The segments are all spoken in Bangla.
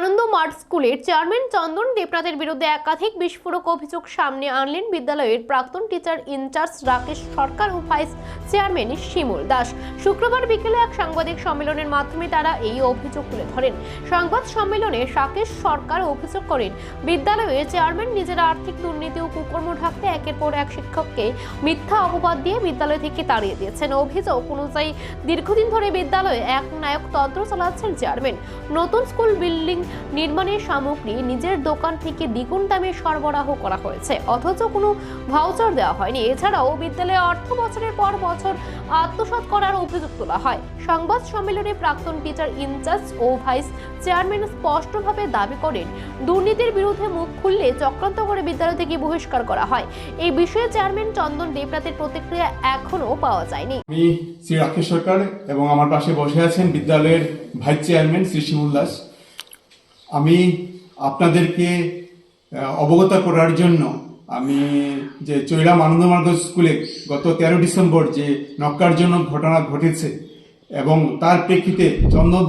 আনন্দ মার্ট স্কুলের চেয়ারম্যান চন্দন দেবনাথের বিরুদ্ধে একাধিক বিস্ফোরক অভিযোগ সামনে আনলেন বিদ্যালয়ের প্রাক্তন টিচার ইনচার্জ রাকেশ সরকার ও ভাইস চেয়ারম্যান শিমুল দাস। শুক্রবার বিকেলে এক সাংবাদিক সম্মেলনের মাধ্যমে তারা এই অভিযোগ তুলে ধরেন। সংবাদ সম্মেলনে রাকেশ সরকার অভিযোগ করেন বিদ্যালয়ের চেয়ারম্যান নিজের আর্থিক দুর্নীতি ও কুকর্ম ঢাকতে একের পর এক শিক্ষককে মিথ্যা অপবাদ দিয়ে বিদ্যালয় থেকে তাড়িয়ে দিয়েছেন। অভিযোগ অনুযায়ী দীর্ঘদিন ধরে বিদ্যালয়ে এক নায়ক তন্ত্র চালাচ্ছেন চেয়ারম্যান। নতুন স্কুল বিল্ডিং নির্মাণের সামগ্রী নিজের দোকান থেকে দ্বিগুণ দামে সরবরাহ করা হয়েছে। অথচ কোনো ভাউচার দেওয়া হয়নি। এছাড়াও বিদ্যালয়ে অর্থ বছরের পর বছর আত্মসাৎ করার অভিযোগ তোলা হয়। সংবাদ সম্মেলনে প্রাক্তন টিচার ইনচার্জ ও ভাইস চেয়ারম্যান স্পষ্টভাবে দাবি করেন, দুর্নীতির বিরুদ্ধে মুখ খুললে চক্রান্ত করে বিদ্যালয় থেকে বহিষ্কার করা হয়। এই বিষয়ে চেয়ারম্যান চন্দন দেবনাথের প্রতিক্রিয়া এখনও পাওয়া যায়নি। আমি শ্রী রাকেশ সরকার এবং আমার পাশে বসে আছেন বিদ্যালয়ের ভাইস চেয়ারম্যান শ্রী শিমুল দাস। আমি আপনাদেরকে অবগত করার জন্য আমি যে চৈলাম আনন্দমার্গ স্কুলে গত তেরো ডিসেম্বর যে নক্কারজনক ঘটনা ঘটেছে এবং তার প্রেক্ষিতে চন্দন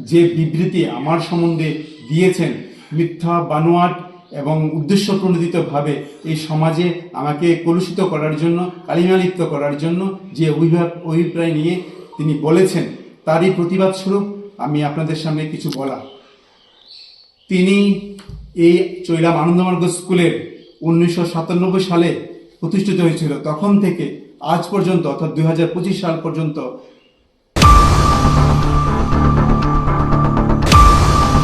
যে বিবৃতি আমার সম্বন্ধে দিয়েছেন, মিথ্যা, বানোয়াট এবং উদ্দেশ্য প্রণোদিতভাবে এই সমাজে আমাকে কলুষিত করার জন্য, কালিমালিপ্ত করার জন্য যে অভিভাব, অভিপ্রায় নিয়ে তিনি বলেছেন, তারই প্রতিবাদ স্বরূপ আমি আপনাদের সামনে কিছু বলা। তিনি এই চৈলাম আনন্দমার্গ স্কুলের উনিশশো সাতানব্বই সালে প্রতিষ্ঠিত হয়েছিল। তখন থেকে আজ পর্যন্ত অর্থাৎ দুই হাজার পঁচিশ সাল পর্যন্ত